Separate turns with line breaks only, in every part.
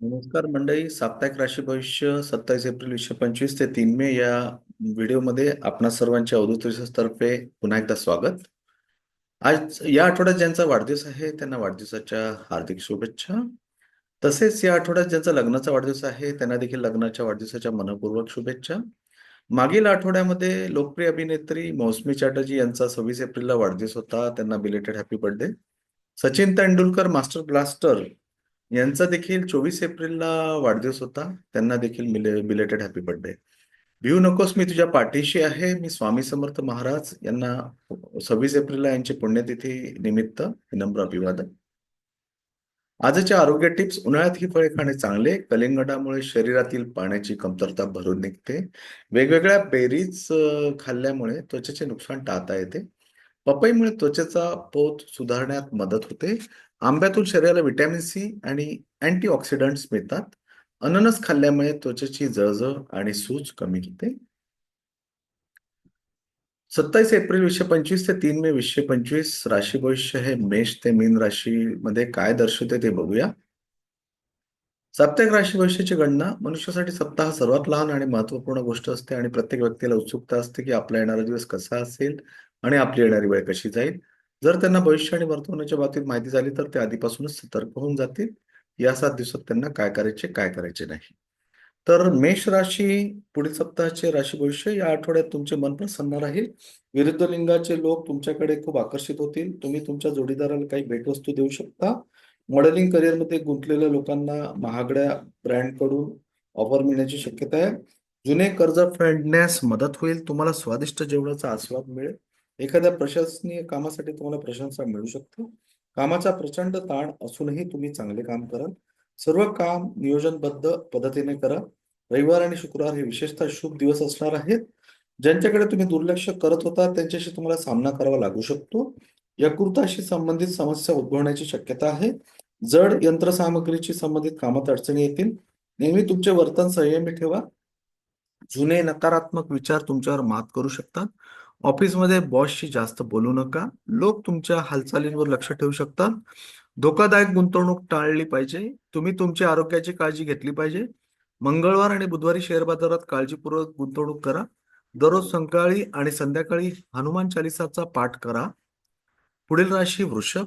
नमस्कार मंडळी. साप्ताहिक राशी भविष्य सत्तावीस एप्रिल वीसशे पंचवीस ते तीन मे या व्हिडिओमध्ये आपणा सर्वांच्या अवधूत तर्फे पुन्हा एकदा स्वागत. आज या आठवड्यात ज्यांचा वाढदिवस आहे त्यांना वाढदिवसाच्या हार्दिक शुभेच्छा. तसेच या आठवड्यात ज्यांचा लग्नाचा वाढदिवस आहे त्यांना देखील लग्नाच्या वाढदिवसाच्या मनपूर्वक शुभेच्छा. मागील आठवड्यामध्ये लोकप्रिय अभिनेत्री मौसमी चॅटर्जी यांचा सव्वीस एप्रिलला वाढदिवस होता. त्यांना belated happy birthday Sachin Tendulkar master blaster यांचा देखील चोवीस एप्रिलला वाढदिवस होता. त्यांना देखील बिलेटेड हॅपी बर्थडे भिऊ नकोस मी तुझ्या पाठीशी आहे. मी स्वामी समर्थ महाराज यांना सव्वीस एप्रिलला यांची पुण्यतिथी निमित्त विनम्र अभिवादन. आजच्या आरोग्य टिप्स उन्हाळ्यात ही फळे खाणे चांगले. कलिंगडामुळे शरीरातील पाण्याची कमतरता भरून निघते. वेगवेगळ्या बेरीज खाल्ल्यामुळे त्वचेचे नुकसान टाळता येते. पपईमुळे त्वचेचा पोत सुधारण्यात मदत होते. आंब्यातून शरीराला व्हिटॅमिन सी आणि अँटीऑक्सिडंट्स मिळतात. अननस खाल्ल्यामुळे त्वचेची जळजळ आणि सूज कमी होते. सत्तावीस एप्रिल वीसशे पंचवीस ते तीन मे वीसशे पंचवीस राशी भविष्य हे मेष ते मीन राशीमध्ये काय दर्शवते ते बघूया. साप्ताहिक राशी भविष्याची गणना मनुष्यासाठी सप्ताह सर्वात लहान आणि महत्त्वपूर्ण गोष्ट असते आणि प्रत्येक व्यक्तीला उत्सुकता असते की आपला येणारा दिवस कसा असेल आणि आपली येणारी वेळ कशी जाईल. जर त्यांना भविष्य आणि वर्तवण्याच्या बाबतीत माहिती झाली तर ते आधीपासूनच सतर्क होऊन जातील. या सात दिवसात त्यांना काय करायचे काय करायचे नाही. तर मेष राशी पुढील सप्ताहाचे राशी भविष्य या आठवड्यात तुमचे मन प्रसन्न राहील. विरुद्ध लिंगाचे लोक तुमच्याकडे खूप आकर्षित होतील. तुम्ही तुमच्या जोडीदाराला काही भेटवस्तू देऊ शकता. मॉडेलिंग करिअरमध्ये गुंतलेल्या लोकांना महागड्या ब्रँडकडून ऑफर मिळण्याची शक्यता आहे. जुने कर्ज फेडण्यास मदत होईल. तुम्हाला स्वादिष्ट जेवणाचा आस्वाद मिळेल. एखाद्या प्रशासनीय कामासाठी तुम्हाला प्रशंसा मिळू शकते. कामाचा प्रचंड ताण असूनही तुम्ही चांगले काम कराल. सर्व काम नियोजनबद्ध पद्धतीने करा. रविवार आणि शुक्रवार हे विशेषतः शुभ दिवस असणार आहेत. ज्यांच्याकडे तुम्ही दुर्लक्ष करत होता त्यांच्याशी तुम्हाला सामना करावा लागू शकतो. यकृताशी संबंधित समस्या उद्भवण्याची शक्यता आहे. जड यंत्रसामग्रीची संबंधित कामात अडचणी येतील. नेहमी तुमचे वर्तन संयमी ठेवा. जुने नकारात्मक विचार तुमच्यावर मात करू शकतात. ऑफिसमध्ये बॉसशी जास्त बोलू नका. लोक तुमच्या हालचालींवर लक्ष ठेवू शकतात. धोकादायक गुंतवणूक टाळली पाहिजे. तुम्ही तुमच्या आरोग्याची काळजी घेतली पाहिजे. मंगळवार आणि बुधवारी शेअर बाजारात काळजीपूर्वक गुंतवणूक करा. दररोज सकाळी आणि संध्याकाळी हनुमान चालिसाचा पाठ करा. पुढील राशी वृषभ.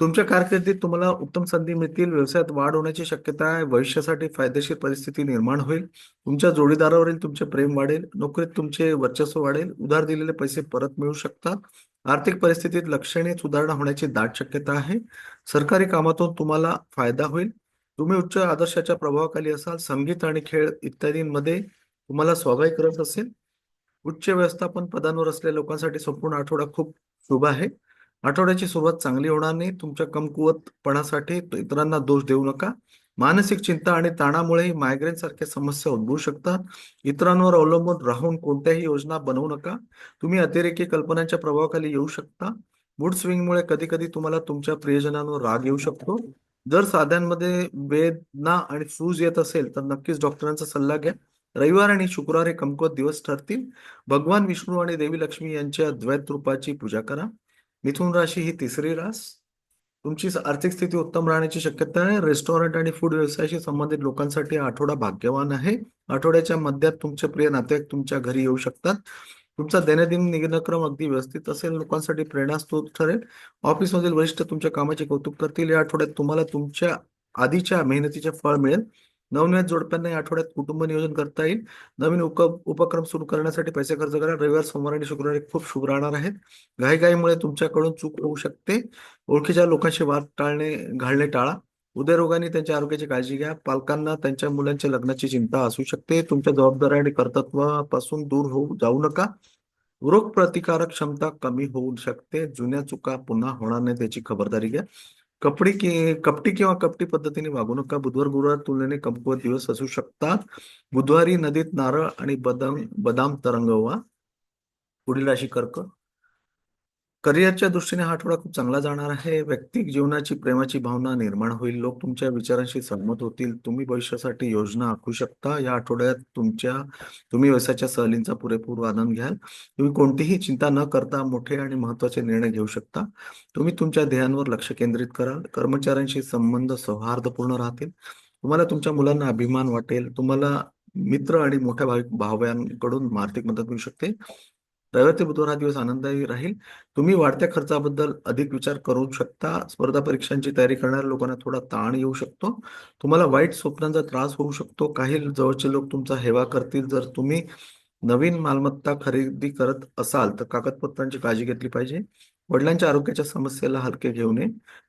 तुमच्या कारकिर्दीत तुम्हाला उत्तम संधी मिळतील व्यवसायात वाढ होण्याची शक्यता आहे भविष्यासाठी फायदेशीर परिस्थिती निर्माण होईल तुमच्या जोडीदारावरील तुमचे प्रेम वाढेल नोकरीत तुमचे वर्चस्व वाढेल उधार दिलेले पैसे परत मिळू शकतात आर्थिक परिस्थितीत लक्षणीय सुधारणा होण्याची दाट शक्यता आहे सरकारी कामातून तुम्हाला फायदा होईल तुम्ही उच्च आदर्शाच्या प्रभावाखाली असाल संगीत आणि खेळ इत्यादींमध्ये तुम्हाला स्वाभाविक रस असेल उच्च व्यवस्थापन पदांवर असलेल्या लोकांसाठी संपूर्ण आठवडा खूप शुभ आहे आठवड्याची सुरुवात चांगली होणार नाही. तुमच्या कमकुवतपणासाठी इतरांना दोष देऊ नका. मानसिक चिंता आणि ताणामुळे मायग्रेन सारख्या समस्या उद्भवू शकतात. इतरांवर अवलंबून राहून कोणत्याही योजना बनवू नका. तुम्ही अतिरेकी कल्पनांच्या प्रभावाखाली येऊ शकता. मूड स्विंगमुळे कधी कधी तुम्हाला तुमच्या प्रियजनांवर राग येऊ शकतो. जर साध्यांमध्ये वेदना आणि सूज येत असेल तर नक्कीच डॉक्टरांचा सल्ला घ्या. रविवार आणि शुक्रवार हे कमकुवत दिवस ठरतील. भगवान विष्णू आणि देवी लक्ष्मी यांच्या द्वैत रूपाची पूजा करा. मिथुन राशी ही तिसरी रास. तुमची आर्थिक स्थिती उत्तम राहण्याची शक्यता आहे. रेस्टॉरंट आणि फूड व्यवसायाशी संबंधित लोकांसाठी आठवडा भाग्यवान आहे. आठवड्याच्या मध्यात तुमचे प्रिय नातेवाईक तुमच्या घरी येऊ शकतात. तुमचा दैनंदिन निघनक्रम अगदी व्यवस्थित असेल. लोकांसाठी प्रेरणास्त्रोत ठरेल. ऑफिसमधील वरिष्ठ तुमच्या कामाचे कौतुक करतील. या आठवड्यात तुम्हाला तुमच्या आधीच्या मेहनतीचे फळ मिळेल. नवनव्या जोडप्यांना या आठवड्यात कुटुंब नियोजन करता येईल. नवीन उप उपक्रम सुरू करण्यासाठी पैसे खर्च करा. रविवार सोमवार आणि शुक्रवारी खूप शुभ राहणार आहेत. घाईघाईमुळे तुमच्याकडून चूक होऊ शकते. ओळखीच्या लोकांशी वाद टाळणे घालणे टाळा. उदयरोगाने त्यांच्या आरोग्याची काळजी घ्या. पालकांना त्यांच्या मुलांच्या लग्नाची चिंता असू शकते. तुमच्या जबाबदाऱ्या आणि कर्तत्वापासून दूर होऊ जाऊ नका. रोग प्रतिकारक क्षमता कमी होऊ शकते. जुन्या चुका पुन्हा होणार नाही त्याची खबरदारी घ्या. कपडी की कपटी किंवा कपटी पद्धतीने वागू नका. बुधवार गुरुवार तुलनेने कमकुवत दिवस असू शकतात. बुधवारी नदीत नारळ आणि बदाम बदाम तरंगवा. पुढील राशी कर्क. करिअरच्या दृष्टीने हा आठवडा खूप चांगला जाणार आहे. वैयक्तिक जीवनाची प्रेमाची भावना निर्माण होईल. लोक तुमच्या विचारांशी सहमत होतील. तुम्ही भविष्यासाठी योजना आखू शकता. या आठवड्यात तुमच्या तुम्ही व्यवसायाच्या सहलींचा पुरेपूर आनंद घ्याल. तुम्ही कोणतीही चिंता न करता मोठे आणि महत्त्वाचे निर्णय घेऊ शकता. तुम्ही तुमच्या ध्येयांवर लक्ष केंद्रित कराल. कर्मचाऱ्यांशी संबंध सौहार्दपूर्ण राहतील. तुम्हाला तुमच्या मुलांना अभिमान वाटेल. तुम्हाला मित्र आणि मोठ्या भाविक भाव्यांकडून आर्थिक मदत मिळू शकते. रविवार ते बुधवार हा दिवस आनंददायी राहील. तुम्ही वाढत्या खर्चाबद्दल अधिक विचार करू शकता. स्पर्धा परीक्षांची तयारी करणाऱ्या लोकांना थोडा ताण येऊ शकतो. तुम्हाला वाईट स्वप्नांचा त्रास होऊ शकतो. काही जवळचे लोक तुमचा हेवा करतील. जर तुम्ही नवीन मालमत्ता खरेदी करत असाल तर कागदपत्रांची काळजी घेतली पाहिजे. वडिलांच्या आरोग्याच्या समस्येला हलके घेऊ नये.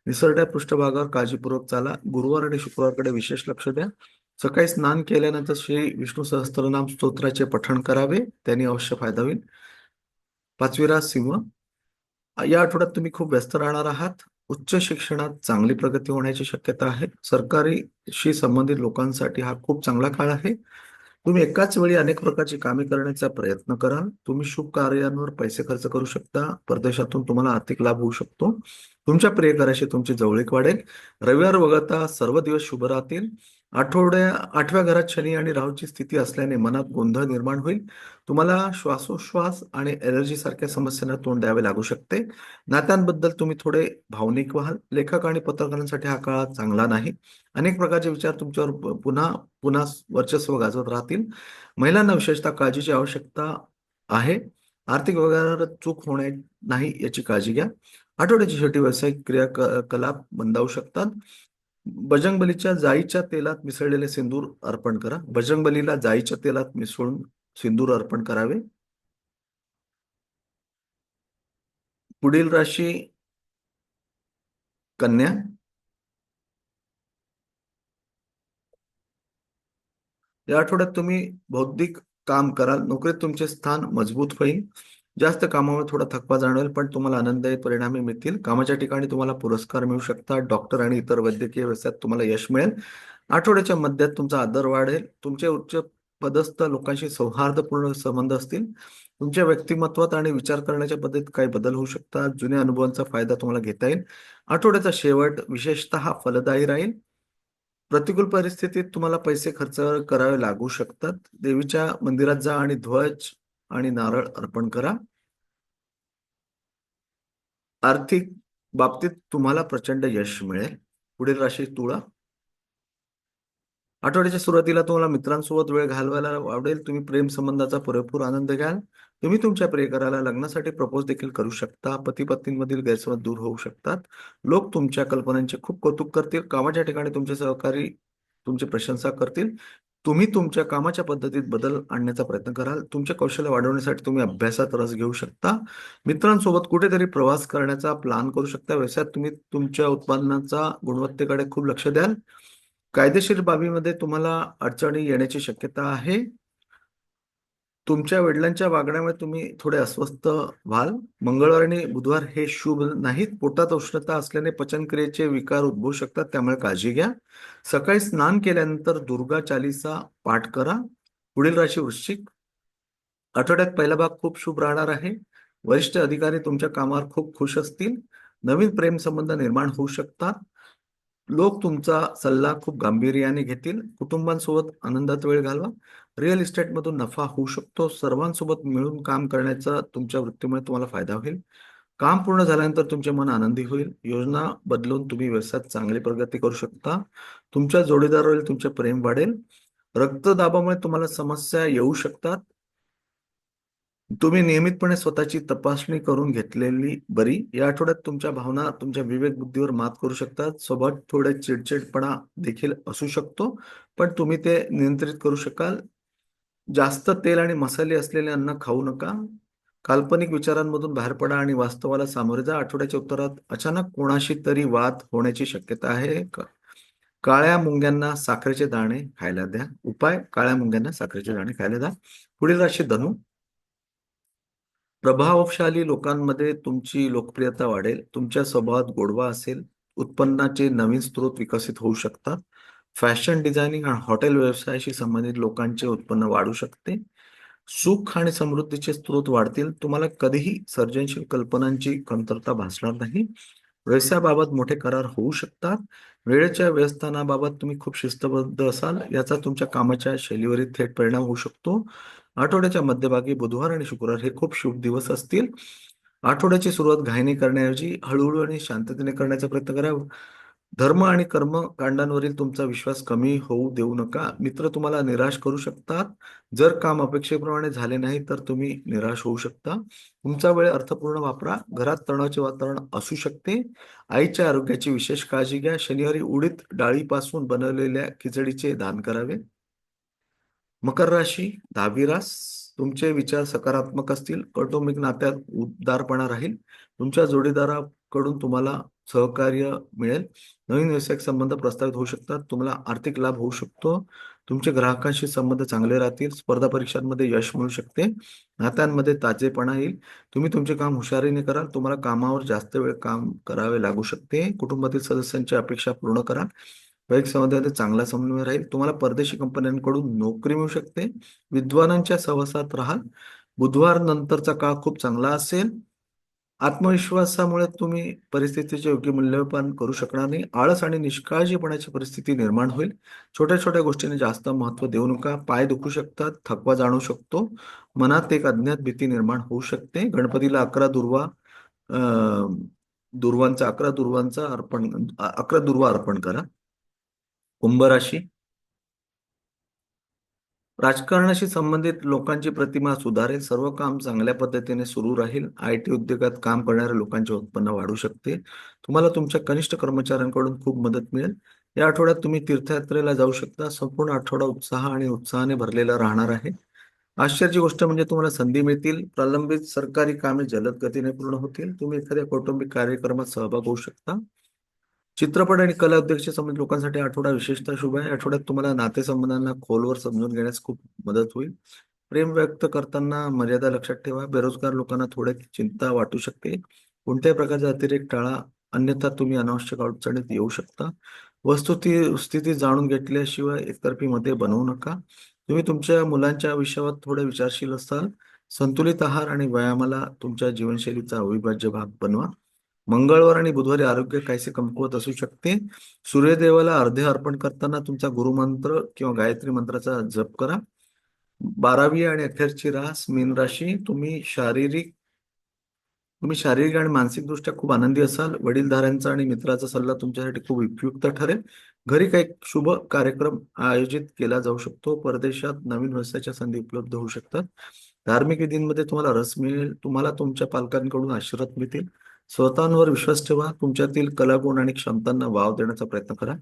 निसरड्या पृष्ठभागावर काळजीपूर्वक चाला. गुरुवार आणि शुक्रवारकडे विशेष लक्ष द्या. सकाळी स्नान केल्यानंतर श्री विष्णू सहस्त्रनाम स्तोत्राचे पठण करावे. त्यांनी अवश्य फायदा होईल. पाचवीरा सिंह या आठवड्यात तुम्ही खूप व्यस्त राहणार आहात. उच्च शिक्षणात चांगली प्रगती होण्याची शक्यता आहे. सरकारीशी संबंधित लोकांसाठी हा खूप चांगला काळ आहे. तुम्ही एकाच वेळी अनेक प्रकारची कामे करण्याचा प्रयत्न कराल. तुम्ही शुभ कार्यांवर पैसे खर्च करू शकता. परदेशातून तुम्हाला आर्थिक लाभ होऊ शकतो. तुमच्या प्रियकराशी तुमची जवळीक वाढेल. रविवार वगळता सर्व दिवस शुभ राहतील. आठवड्या आठव्या घरात शनी आणि राहूची स्थिती असल्याने मनात गोंधळ निर्माण होईल. तुम्हाला श्वासोश्वास आणि एलर्जी सारख्या समस्यांना तोंड द्यावे लागू शकते. नात्यांबद्दल तुम्ही थोडे भावनिक व्हाल. लेखक आणि पत्रकारांसाठी हा काळ चांगला नाही. अनेक प्रकारचे विचार तुमच्यावर पुन्हा पुन्हा वर्चस्व गाजवत राहतील. महिलांना विशेषतः काळजीची आवश्यकता आहे. आर्थिक व्यवहारात चूक होणे नाही याची काळजी घ्या. आठवड्याची शेवटी व्यावसायिक क्रियाकलाप मंदावू शकतात. बजरंगबलीच्या जाईच्या तेलात मिसळलेले सिंदूर अर्पण करा. बजरंगबलीला जाईच्या तेलात मिसळून सिंदूर अर्पण करावे. पुढील राशी कन्या. या आठवड्यात तुम्ही बौद्धिक काम कराल. नोकरीत तुमचे स्थान मजबूत होईल. जास्त कामामुळे थोडा थकवा जाणवेल पण तुम्हाला आनंददायी परिणामी मिळतील. कामाच्या ठिकाणी तुम्हाला पुरस्कार मिळू शकतात. डॉक्टर आणि इतर वैद्यकीय व्यवसायात तुम्हाला यश मिळेल. आठवड्याच्या मध्यात तुमचा आदर वाढेल. तुमचे उच्च पदस्थ लोकांशी सौहार्दपूर्ण संबंध असतील. तुमच्या व्यक्तिमत्वात आणि विचार करण्याच्या पद्धतीत काही बदल होऊ शकतात. जुन्या अनुभवांचा फायदा तुम्हाला घेता येईल. आठवड्याचा शेवट विशेषतः फलदायी राहील. प्रतिकूल परिस्थितीत तुम्हाला पैसे खर्च करावे लागू शकतात. देवीच्या मंदिरात जा आणि ध्वज आणि नारळ अर्पण करा. आर्थिक बाबतीत तुम्हाला प्रचंड यश मिळेल. पुढील राशी तुळा. आठवड्याच्या सुरुवातीला तुम्हाला मित्रांसोबत वेळ घालवायला आवडेल. तुम्ही प्रेम संबंधाचा पुरेपूर आनंद घ्याल. तुम्ही तुमच्या प्रियकराला लग्नासाठी प्रपोज देखील करू शकता. पती पत्नींमधील गैरसमज दूर होऊ शकतात. लोक तुमच्या कल्पनांचे खूप कौतुक करतील. कामाच्या ठिकाणी तुमचे सहकारी तुमची प्रशंसा करतील. तुम्ही तुमच्या कामाच्या पद्धतीत बदल आणण्याचा प्रयत्न कराल. तुमचे कौशल्य वाढवण्यासाठी तुम्ही अभ्यासात रस घेऊ शकता. मित्रांसोबत कुठेतरी प्रवास करण्याचा प्लॅन करू शकता. व्यवसायात तुम्ही तुमच्या उत्पादनाचा गुणवत्तेकडे खूप लक्ष द्याल. कायदेशीर बाबीमध्ये तुम्हाला अडचणी येण्याची शक्यता आहे. तुमच्या वडिलांच्या वागण्यामुळे तुम्ही थोडे अस्वस्थ व्हाल. मंगळवार आणि बुधवार हे शुभ नाहीत. पोटात उष्णता असल्याने पचनक्रियेचे विकार उद्भवू शकतात त्यामुळे काळजी घ्या. सकाळी स्नान केल्यानंतर दुर्गा चालीसा पाठ करा. पुढील राशी वृश्चिक. आठवड्यात पहिला भाग खूप शुभ राहणार आहे. वरिष्ठ अधिकारी तुमच्या कामावर खूप खुश असतील. नवीन प्रेम संबंध निर्माण होऊ शकतात. लोक तुमचा सल्ला खूप गांभीर्याने घेतील. कुटुंबांसोबत आनंदात वेळ घालवा. रिअल इस्टेटमधून नफा होऊ शकतो. सर्वांसोबत मिळून काम करण्याचा तुमच्या वृत्तीमुळे तुम्हाला फायदा होईल. काम पूर्ण झाल्यानंतर तुमचे मन आनंदी होईल. योजना बदलून तुम्ही व्यवसायात चांगली प्रगती करू शकता. तुमच्या जोडीदारावरील तुमचे प्रेम वाढेल. रक्तदाबामुळे तुम्हाला समस्या येऊ शकतात. तुम्ही नियमितपणे स्वतःची तपासणी करून घेतलेली बरी. या आठवड्यात तुमच्या भावना तुमच्या विवेक बुद्धीवर मात करू शकतात. सोबत थोडे चिडचिडपणा देखील असू शकतो पण तुम्ही ते नियंत्रित करू शकाल. जास्त तेल आणि मसाले असलेले अन्न खाऊ नका. काल्पनिक विचारांमधून बाहेर पडा आणि वास्तवाला सामोरे जा. आठवड्याच्या उत्तरात अचानक कोणाशी तरी वाद होण्याची शक्यता आहे काळ्या मुंग्यांना साखरेचे दाणे खायला द्या. उपाय काळ्या मुंग्यांना साखरेचे दाणे खायला द्या. पुढील राशी धनु. प्रभावशाली लोकांमध्ये तुमची लोकप्रियता वाढेल. तुमच्या स्वभावात गोडवा असेल. उत्पन्नाचे नवीन स्रोत विकसित होऊ शकतात. फॅशन डिझायनिंग आणि हॉटेल व्यवसायाशी संबंधित लोकांचे उत्पन्न वाढू शकते. सुख आणि समृद्धीचे स्रोत वाढतील. तुम्हाला कधीही सर्जनशील कल्पनांची कमतरता भासणार नाही. व्यवसायाबाबत मोठे करार होऊ शकतात. वेळेच्या व्यवस्थानाबाबत तुम्ही खूप शिस्तबद्ध असाल. याचा तुमच्या कामाच्या शैलीवरील थेट परिणाम होऊ शकतो. आठवड्याच्या मध्यभागी बुधवार आणि शुक्रवार हे खूप शुभ दिवस असतील. आठवड्याची सुरुवात घाईने करण्याऐवजी हळूहळू आणि शांततेने करण्याचा प्रयत्न करा धर्म आणि कर्म कांडांवरील तुमचा विश्वास कमी होऊ देऊ नका. मित्र तुम्हाला निराश करू शकतात. जर काम अपेक्षेप्रमाणे झाले नाही तर तुम्ही निराश होऊ शकता. तुमचा वेळ अर्थपूर्ण वापरा. घरात तणावाचे वातावरण असू शकते. आईच्या आरोग्याची विशेष काळजी घ्या. शनिवारी उडीद डाळीपासून बनवलेल्या खिचडीचे दान करावे. मकर राशी दहावी रास. तुमचे विचार सकारात्मक असतील. कौटुंबिक नात्यात उदारपणा राहील. तुमच्या जोडीदारा कडून तुम्हाला सहकार्य मिळेल. नवीन व्यावसायिक संबंध प्रस्तावित होऊ शकतात. तुम्हाला आर्थिक लाभ होऊ शकतो. तुमचे ग्राहकांशी संबंध चांगले राहतील. स्पर्धा परीक्षांमध्ये यश मिळू शकते. नात्यांमध्ये ताजेपणा येईल. तुम्ही तुमचे काम हुशारीने कराल. तुम्हाला कामावर जास्त वेळ काम करावे लागू शकते. कुटुंबातील सदस्यांची अपेक्षा पूर्ण करा. वैयक्तिक संबंधामध्ये चांगला समन्वय राहील. तुम्हाला परदेशी कंपन्यांकडून नोकरी मिळू शकते. विद्वानांच्या सहवासात राहाल. बुधवार नंतरचा काळ खूप चांगला असेल. आत्मविश्वासामुळे तुम्ही परिस्थितीचे योग्य मूल्यपान करू शकणार नाही. आळस आणि निष्काळजीपणाची परिस्थिती निर्माण होईल. छोट्या छोट्या गोष्टींना जास्त महत्त्व देऊ नका. पाय दुखू शकतात थकवा जाणू शकतो. मनात एक अज्ञात भीती निर्माण होऊ शकते. गणपतीला अकरा दुर्वा दुर्वांचा अकरा दुर्वांचा अर्पण अकरा दुर्वा अर्पण करा. कुंभ राशी. राजकारणाशी संबंधित लोकांची प्रतिमा सुधारेल सर्व काम चांगल्या पद्धतीने सुरू राहील. आय टी उद्योगात काम करणाऱ्या लोकांचे उत्पन्न वाढू शकते. तुम्हाला तुमच्या कनिष्ठ कर्मचाऱ्यांकडून खूप मदत मिळेल. या आठवड्यात तुम्ही तीर्थयात्रेला जाऊ शकता. संपूर्ण आठवडा उत्साह आणि उत्साहाने भरलेला राहणार आहे. आश्चर्याची गोष्ट म्हणजे तुम्हाला संधी मिळतील. प्रलंबित सरकारी कामे जलद गतीने पूर्ण होतील. तुम्ही एखाद्या कौटुंबिक कार्यक्रमात सहभाग होऊ शकता. चित्रपट आणि कला अध्यक्ष संबंधित लोकांसाठी आठवडा विशेषतः शुभ आहे. आठवड्यात तुम्हाला नातेसंबंधांना खोलवर समजून घेण्यास खूप मदत होईल. प्रेम व्यक्त करताना मर्यादा लक्षात ठेवा. बेरोजगार लोकांना थोडे चिंता वाटू शकते. कोणत्याही प्रकारचा अतिरेक टाळा. अन्यथा तुम्ही अनावश्यक अडचणीत येऊ शकता. वस्तुस्थिती स्थिती जाणून घेतल्याशिवाय एकतर्फी मध्ये बनवू नका. तुम्ही तुमच्या मुलांच्या आयुष्यावर थोडे विचारशील असाल. संतुलित आहार आणि व्यायामाला तुमच्या जीवनशैलीचा अविभाज्य भाग बनवा. मंगळवार आणि बुधवारी आरोग्य काहीसे कमकुवत असू शकते. सूर्यदेवाला अर्धे अर्पण करताना तुमचा गुरुमंत्र किंवा गायत्री मंत्राचा जप करा. बारावी आणि अखेरची रास मीन राशी तुम्ही शारीरिक तुम्ही शारीरिक आणि मानसिक दृष्ट्या खूप आनंदी असाल. वडीलधाऱ्यांचा आणि मित्राचा सल्ला तुमच्यासाठी खूप उपयुक्त ठरेल. घरी काही शुभ कार्यक्रम आयोजित केला जाऊ शकतो. परदेशात नवीन व्यवसायाच्या संधी उपलब्ध होऊ शकतात. धार्मिक विधींमध्ये तुम्हाला रस मिळेल. तुम्हाला तुमच्या पालकांकडून आशीर्वाद मिळतील. स्वतःवर विश्वास ठेवा. तुमच्यातील कलागुण आणि क्षमतांना वाव देण्याचा प्रयत्न करा.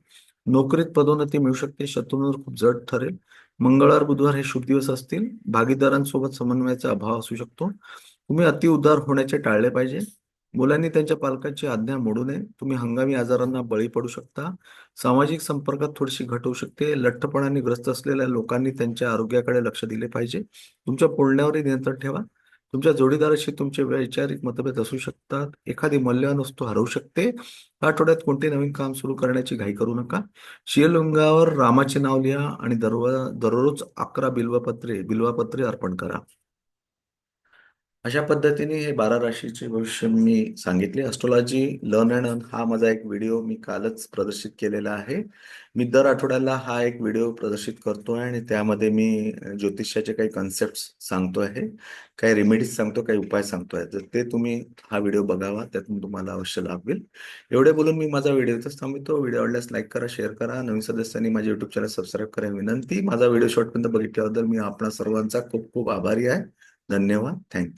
नोकरीत पदोन्नती मिळू शकते. शत्रूंवर खूप जड ठरेल. मंगळवार बुधवार हे शुभ दिवस असतील. भागीदारांसोबत समन्वयाचा अभाव असू शकतो. तुम्ही अति उदार होण्याचे टाळले पाहिजे. मुलांनी त्यांच्या पालकांची आज्ञा मोडू नये. तुम्ही हंगामी आजारांना बळी पडू शकता. सामाजिक संपर्कात थोडीशी घट होऊ शकते. लठ्ठपणाने ग्रस्त असलेल्या लोकांनी त्यांच्या आरोग्याकडे लक्ष दिले पाहिजे. तुमच्या बोलण्यावरही नियंत्रण ठेवा. तुमच्या जोडीदाराशी तुमचे वैचारिक मतभेद असू शकतात. एखादी मौल्यवान वस्तू हरवू शकते. आठवड्यात कोणते नवीन काम सुरू करण्याची घाई करू नका. शिवलिंगावर रामाचे नाव लिहा आणि दररोज अकरा बिल्वपत्रे बिल्वापत्रे अर्पण करा. अशा पद्धतीने हे बारा राशीचे भविष्य मी सांगितले. अस्ट्रोलॉजी लर्न अँड अर्न हा माझा एक व्हिडिओ मी कालच प्रदर्शित केलेला आहे. मी दर आठवड्याला हा एक व्हिडिओ प्रदर्शित करतो आहे आणि त्यामध्ये मी ज्योतिषाचे काही कन्सेप्ट सांगतो आहे काही रेमेडीज सांगतो काही उपाय सांगतो आहे तर ते तुम्ही हा व्हिडिओ बघावा त्यातून तुम्हाला अवश्य लाभ होईल. एवढे बोलून मी माझा व्हिडिओ इथंच थांबवतो. व्हिडिओ आवडल्यास लाईक करा शेअर करा. नवीन सदस्यांनी माझ्या युट्यूब चॅनल सबस्क्राईब करा विनंती. माझा व्हिडिओ शॉर्टपर्यंत बघितल्याबद्दल मी आपणा सर्वांचा खूप खूप आभारी आहे. धन्यवाद. थँक्यू